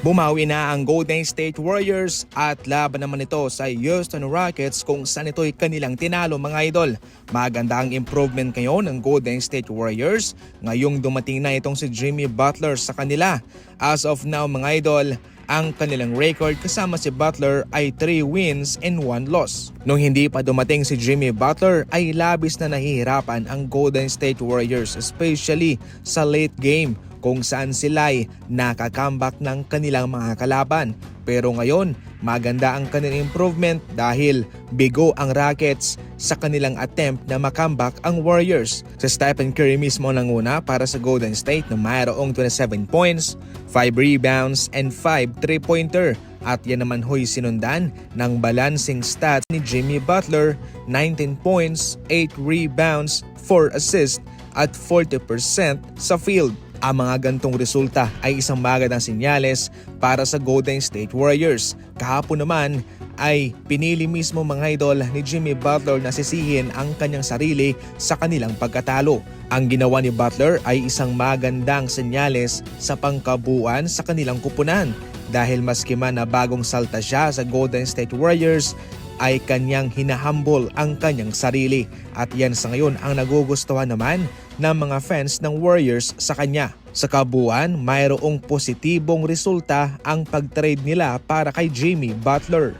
Bumawi na ang Golden State Warriors at laban naman ito sa Houston Rockets kung saan ito'y kanilang tinalo mga idol. Maganda ang improvement ngayon ng Golden State Warriors ngayong dumating na itong si Jimmy Butler sa kanila. As of now mga idol, ang kanilang record kasama si Butler ay 3 wins and 1 loss. Nung hindi pa dumating si Jimmy Butler ay labis na nahihirapan ang Golden State Warriors especially sa late game kung saan sila'y nakakambak ng kanilang mga kalaban. Pero ngayon, maganda ang kanilang improvement dahil bigo ang Rockets sa kanilang attempt na makambak ang Warriors. Si Stephen Curry mismo nanguna para sa Golden State na mayroong 27 points, 5 rebounds, and 5 3-pointer. At yan naman ho'y sinundan ng balancing stats ni Jimmy Butler, 19 points, 8 rebounds, 4 assists, at 40% sa field. Ang mga gantong resulta ay isang magandang sinyales para sa Golden State Warriors. Kahapon naman ay pinili mismo mga idol ni Jimmy Butler na sisihin ang kanyang sarili sa kanilang pagkatalo. Ang ginawa ni Butler ay isang magandang senyales sa pangkabuuan sa kanilang kupunan dahil maski man na bagong salta siya sa Golden State Warriors ay kanyang hinahambol ang kanyang sarili at yan sa ngayon ang nagugustuhan naman ng mga fans ng Warriors sa kanya. Sa kabuuan, mayroong positibong resulta ang pag-trade nila para kay Jimmy Butler.